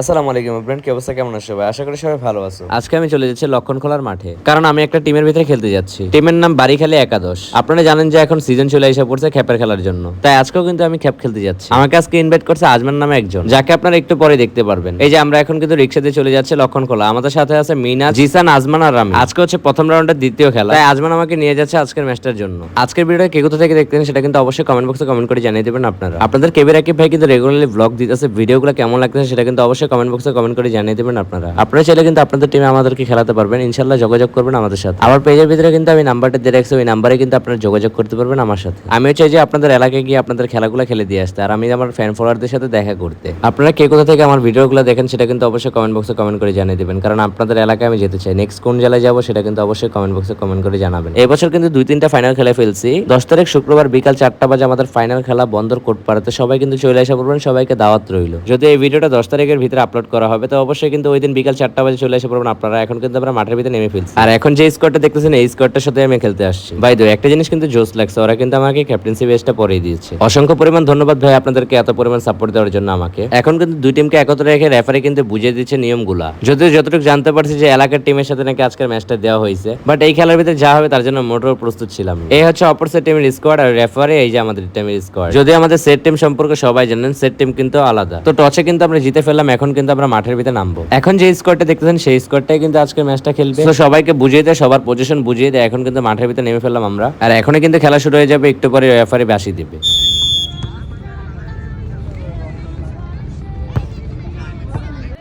আসসালামু আলাইকুম ব্রেন্ড কি অবস্থা? কেমন আছো ভাই? আশা করি সবাই ভালো আছো। আজকে আমি চলে যাচ্ছি লক্ষণ খোলার মাঠে। কারণ আমি একটা টিমের ভিতরে খেলতে যাচ্ছি। টিমের নাম বাড়িখালী একাদশ। আপনারা জানেন যে এখন সিজন চলে এসে পড়ছে খ্যাপের খেলার জন্য। তাই আজকেও কিন্তু আমি খ্যাপ খেলতে যাচ্ছি। আমাকে আজকে ইনভাইট করছে আজমান নামে একজন। যাকে আপনারা একটু পরে দেখতে পারবেন। এই যে আমরা এখন কিন্তু রিক্সাতে চলে যাচ্ছি লক্ষণ খোলা। আমাদের সাথে আছে মিনা, জিসান, আজমান আর রামি আজকে হচ্ছে প্রথম রাউন্ডের দ্বিতীয় খেলা। তাই আজমান আমাকে নিয়ে যাচ্ছে আজকের ম্যাচটার জন্য। আজকের ভিডিওটা কে কোথা থেকে দেখতেন সেটা কিন্তু অবশ্যই কমেন্ট বক্সে কমেন্ট করে জানিয়ে দেবেন আপনারা। আপনাদের কেবির রাকিব ভাই কিন্তু রেগুলারলি ব্লগ দিতেছে, ভিডিওগুলো কেমন লাগতেছে সেটা কিন্তু অবশ্যই কমেন্ট বক্সে কমেন্ট করে জানিয়ে দেবেন আপনারা। আপনারা চাইলে কিন্তু আপনাদের টিমে আমাদেরকে খেলাতে পারবেন। ইনশাল্লাহ যোগাযোগ করবেন আমাদের সাথে। আমার পেজের ভিতরে কিন্তু আমি নাম্বারটা দিয়ে রাখছি। ওই নাম্বারে কিন্তু আপনারা যোগাযোগ করতে পারবেন আমার সাথে। আমিও চাই যে আপনাদের এলাকায় গিয়ে আপনাদের খেলাগুলো খেলে দিয়ে আসতে। আর আমি আমার ফ্যান ফলোয়ারদের সাথে দেখা করতে। আপনারা কে কোথা থেকে আমার ভিডিওগুলো দেখেন সেটা কিন্তু অবশ্যই কমেন্ট বক্সে কমেন্ট করে জানিয়ে দেবেন। কারণ আপনাদের এলাকায় আমি যেতে চাই। নেক্সট কোন জেলায় যাব সেটা কিন্তু অবশ্যই কমেন্ট বক্সে কমেন্ট করে জানাবেন। এবছর কিন্তু দুই তিনটা ফাইনাল খেলে ফেলছি। দশ তারিখ শুক্রবার বিকাল চারটা বাজে আমাদের ফাইনাল খেলা বন্দর কোট পাড়াতে সবাই কিন্তু চলে আসা করবেন সবাইকে দাওয়াত রইল। যদি এই ভিডিওটা দশ তারিখের ভিতরে আপলোড করা হবে। তো অবশ্যই কিন্তু ওই দিন বিকাল চারটা বাজে চলে এসে পড়বেন। আপনারা এখন কিন্তু আমরা মাঠের ভিতরে নেমে ফেলছি। আর এখন যে স্কোয়াডটা দেখতেছেন, এই স্কোয়াডটার সাথে আমি খেলতে আসছি। ভাই দো একটা জিনিস কিন্তু জোস লাগছে, ওরা কিন্তু আমাকে ক্যাপ্টেন্সি বেসটা পরিয়ে দিয়েছে। অসংখ্য পরিমাণ ধন্যবাদ ভাই আপনাদেরকে এত পরিমাণ সাপোর্ট দেওয়ার জন্য আমাকে। এখন কিন্তু দুই টিমকে একত্রে রেখে রেফারি কিন্তু বুঝিয়ে দিচ্ছে নিয়মগুলা। যদিও যতটুকু জানতে পারছি যে এলাকার টিমের সাথে নাকি আজকের ম্যাচটা দেওয়া হয়েছে। বাট এই খেলার ভিতরে যা হবে তার জন্য মোটর প্রস্তুত ছিলাম এই হচ্ছে অপর সেট টিমের স্কোয়াড আর রেফারি এই যে আমাদের টিমের স্কোয়াড যদি আমাদের সেট টিম সম্পর্কে সবাই জানেন সেট টিম কিন্তু আলাদা। তো টসে কিন্তু আমরা জিতে ফেললাম, এখন কিন্তু আমরা মাঠের ভিতরে নামবো। এখন যে স্কোয়াডটা দেখতেছেন, সেই স্কোয়াডটাই কিন্তু আজকের ম্যাচটা খেলবে। তো সবাইকে বুঝিয়ে দেয়, সবার পজিশন বুঝিয়ে দেয়। এখন কিন্তু মাঠের ভিতরে নেমে ফেললাম আমরা। আর এখনই কিন্তু খেলা শুরু হয়ে যাবে, একটু পরে রেফারি বাসি দিবে।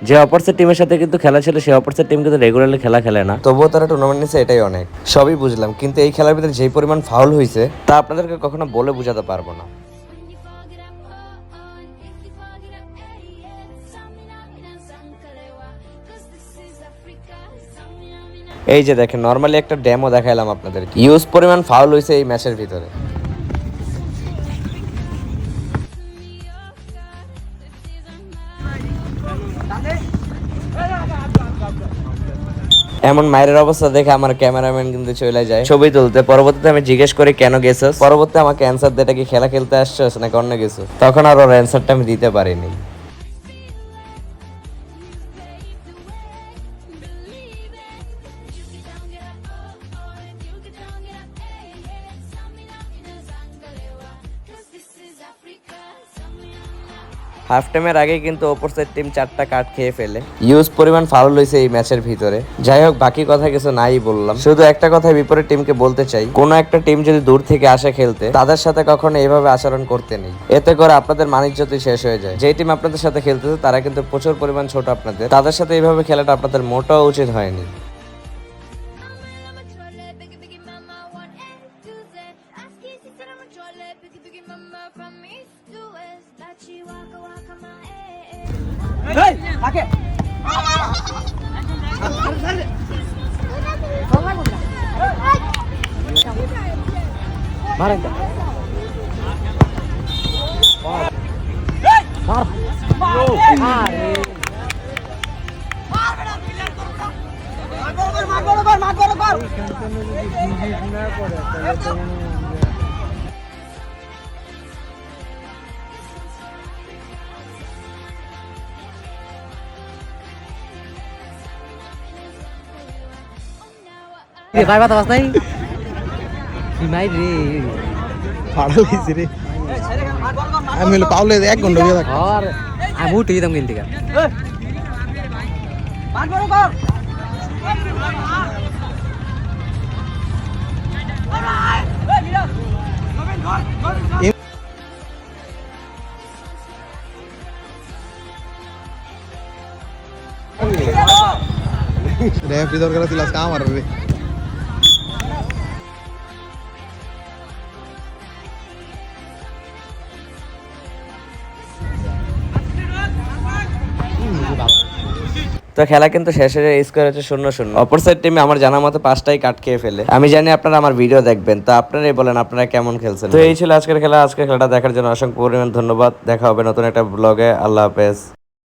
যে অপরসের টিমের সাথে কিন্তু খেলা ছিল, সেই অপরসের টিম কিন্তু রেগুলারলি খেলা খেলে না। তবুও তারা টুর্নামেন্ট নিচ্ছে এটাই অনেক। সবই বুঝলাম, কিন্তু এই খেলার ভিতরে যে পরিমাণ ফাউল হয়েছে তা আপনাদেরকে কখনো বলে বোঝাতে পারব না। এই যে দেখেন নর্মালি একটা ডেমো দেখাইলাম আপনাদের ইউজ পরিমাণ ফাউল হয়েছে এই ম্যাচের ভিতরে। এমন মায়ের অবস্থা দেখে আমার ক্যামেরাম্যান কিন্তু চলে যায়। ছবি তুলতে, পরবর্তীতে আমি জিজ্ঞেস করি, কেন গেছিস? পরবর্তীতে আমাকে অ্যান্সার দেটা কি খেলা খেলতে আসছিস নাকি অন্য কিছু? তখন আর ওর অ্যান্সারটা আমি দিতে পারিনি। হাফ টাইমের আগে কিন্তু অপোজিট টিম চারটা কার্ড খেয়ে ফেলে। ইউজ পরিমাণ ফাউল হয়েছে এই ম্যাচের ভিতরে। যাই হোক, বাকি কথা কিছু নাই বললাম। শুধু একটা কথা বিপরীত টিমকে বলতে চাই। কোন একটা টিম যদি দূর থেকে আসে খেলতে, তাদের সাথে কখনো এইভাবে আচরণ করতে নেই। এতে করে আপনাদের মানিজ্যতই শেষ হয়ে যায়। যেই টিম আপনাদের সাথে খেলতেছে, তারা কিন্তু প্রচুর পরিমাণ ছোট আপনাদের। তাদের সাথে এইভাবে খেলাটা আপনাদের মোটাও উচিত হয়নি। তাকে মারেন মার মার মার মার মার মার মার রে ভাই বাতা বাস নাই? কি মাই রে? পাড়া রে। আমি হলো পাউলে এক ঘণ্টা হয়ে থাকে। আর আমি উঠে যেতাম গেল থেকে রেফরি দরকার ছিল আজকে আমার তো খেলা কিন্তু শেষের স্কোর হচ্ছে শূন্য শূন্য। অপর সাইড টিমে আমার জানা মতো পাঁচটাই কাট খেয়ে ফেলে। আমি জানি আপনারা আমার ভিডিও দেখবেন, তো আপনারাই বলেন আপনারা কেমন খেলছেন। তো এই ছিল আজকের খেলা, আজকের খেলাটা দেখার জন্য অসংখ্য পরিমাণ ধন্যবাদ। দেখা হবে নতুন একটা ব্লগে আল্লাহ হাফেজ।